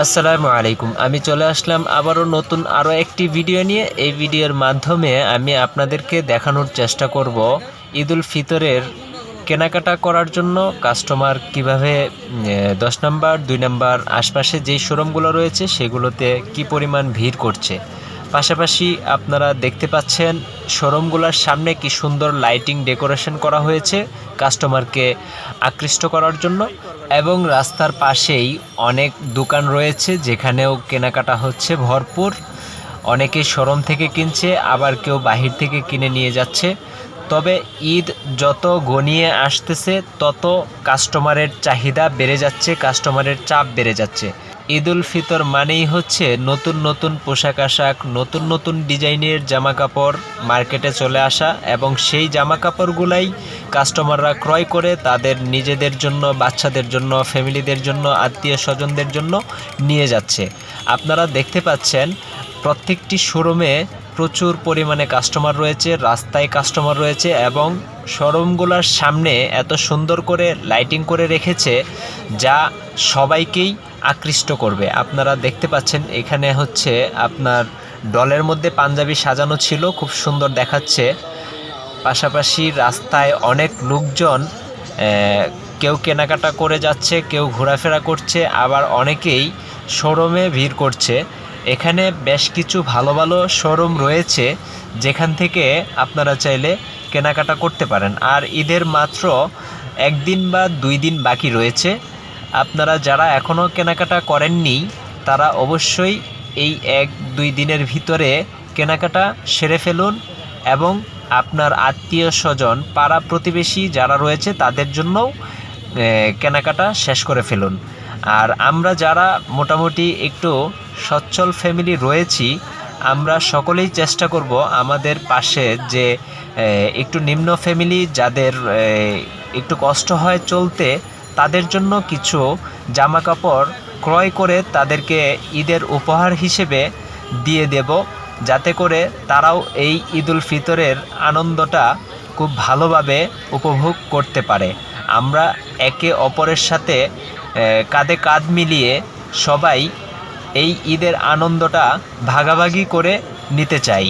আসসালামু আলাইকুম। আমি চলে আসলাম আবারও নতুন আরও একটি ভিডিও নিয়ে। এই ভিডিওর মাধ্যমে আমি আপনাদেরকে দেখানোর চেষ্টা করব ঈদুল ফিতরের কেনাকাটা করার জন্য, কাস্টমার কীভাবে দশ নাম্বার, দুই নাম্বার আশপাশে যেই শোরুমগুলো রয়েছে সেগুলোতে কি পরিমাণ ভিড় করছে। পাশাপাশি আপনারা দেখতে পাচ্ছেন শোরুমগুলোর সামনে কি সুন্দর লাইটিং ডেকোরেশন করা হয়েছে কাস্টমারকে আকৃষ্ট করার জন্য। এবং রাস্তার পাশেই অনেক দোকান রয়েছে যেখানেও কেনাকাটা হচ্ছে ভরপুর। অনেকে শোরুম থেকে কিনছে, আবার কেউ বাহির থেকে কিনে নিয়ে যাচ্ছে। তবে ঈদ যত গনিয়ে আসতেছে, তত কাস্টমারের চাহিদা বেড়ে যাচ্ছে, কাস্টমারের চাপ বেড়ে যাচ্ছে। ঈদ উল ফিতর মানেই হচ্ছে নতুন নতুন পোশাক আশাক, নতুন নতুন ডিজাইনের জামা কাপড় মার্কেটে চলে আসা এবং সেই জামা কাপড়গুলাই কাস্টমাররা ক্রয় করে তাদের নিজেদের জন্য, বাচ্চাদের জন্য, ফ্যামিলিদের জন্য, আত্মীয় স্বজনদের জন্য নিয়ে যাচ্ছে। আপনারা দেখতে পাচ্ছেন, প্রত্যেকটি শোরুমে প্রচুর পরিমাণে কাস্টমার রয়েছে, রাস্তায় কাস্টমার রয়েছে এবং শোরুমগুলোর সামনে এত সুন্দর করে লাইটিং করে রেখেছে যা সবাইকেই আকৃষ্ট করবে। আপনারা দেখতে পাচ্ছেন এখানে হচ্ছে আপনার ডলের মধ্যে পাঞ্জাবি সাজানো ছিল, খুব সুন্দর দেখাচ্ছে। পাশাপাশি রাস্তায় অনেক লোকজন কেউ কেনাকাটা করে যাচ্ছে, কেউ ঘোরাফেরা করছে, আবার অনেকেই শোরুমে ভিড় করছে। এখানে বেশ কিছু ভালো ভালো শোরুম রয়েছে, যেখান থেকে আপনারা চাইলে কেনাকাটা করতে পারেন। আর ঈদের মাত্র একদিন বা দুই দিন বাকি রয়েছে। আপনারা যারা এখনও কেনাকাটা করেননি, তারা অবশ্যই এই এক দুই দিনের ভিতরে কেনাকাটা সেরে ফেলুন এবং আপনার আত্মীয় স্বজন, পাড়া প্রতিবেশী যারা রয়েছে, তাদের জন্যও কেনাকাটা শেষ করে ফেলুন। আর আমরা যারা মোটামুটি একটু সচ্ছল ফ্যামিলি রয়েছি, আমরা সকলেই চেষ্টা করব আমাদের পাশে যে একটু নিম্ন ফ্যামিলি যাদের একটু কষ্ট হয় চলতে, তাদের জন্য কিছু জামা কাপড় ক্রয় করে তাদেরকে ঈদের উপহার হিসেবে দিয়ে দেব, যাতে করে তারাও এই ঈদুল ফিতরের আনন্দটা খুব ভালোভাবে উপভোগ করতে পারে। আমরা একে অপরের সাথে কাঁধে কাঁধ মিলিয়ে সবাই এই ঈদের আনন্দটা ভাগাভাগি করে নিতে চাই।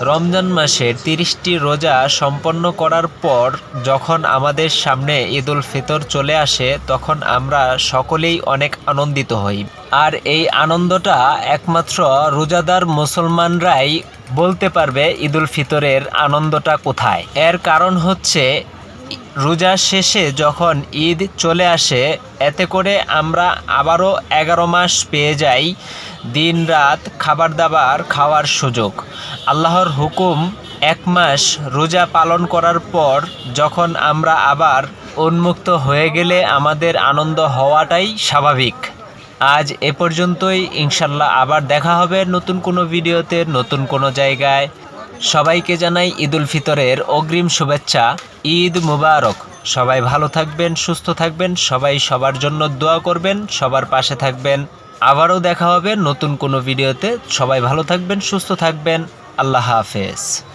রমজান মাসের তিরিশটি রোজা সম্পন্ন করার পর যখন আমাদের সামনে ঈদুল ফিতর চলে আসে, তখন আমরা সকলেই অনেক আনন্দিত হই। আর এই আনন্দটা একমাত্র রোজাদার মুসলমানরাই বলতে পারবে ঈদুল ফিতরের আনন্দটা কোথায়। এর কারণ হচ্ছে রোজা শেষে যখন ঈদ চলে আসে, এতে করে আমরা আবারও এগারো মাস পেয়ে যাই দিন রাত খাবার দাবার খাওয়ার সুযোগ। আল্লাহর হুকুম, এক মাস রোজা পালন করার পর যখন আমরা আবার উন্মুক্ত হয়ে গেলে আমাদের আনন্দ হওয়াটাই স্বাভাবিক। আজ এ পর্যন্তই, ইনশাল্লাহ আবার দেখা হবে নতুন কোনো ভিডিওতে, নতুন কোনো জায়গায়। সবাইকে জানাই ঈদুল ফিতরের অগ্রিম শুভেচ্ছা, ঈদ মুবারক। সবাই ভালো থাকবেন, সুস্থ থাকবেন, সবাই সবার জন্য দোয়া করবেন, সবার পাশে থাকবেন। আবারও দেখা হবে নতুন কোনো ভিডিওতে। সবাই ভালো থাকবেন, সুস্থ থাকবেন। আল্লাহ হাফেজ।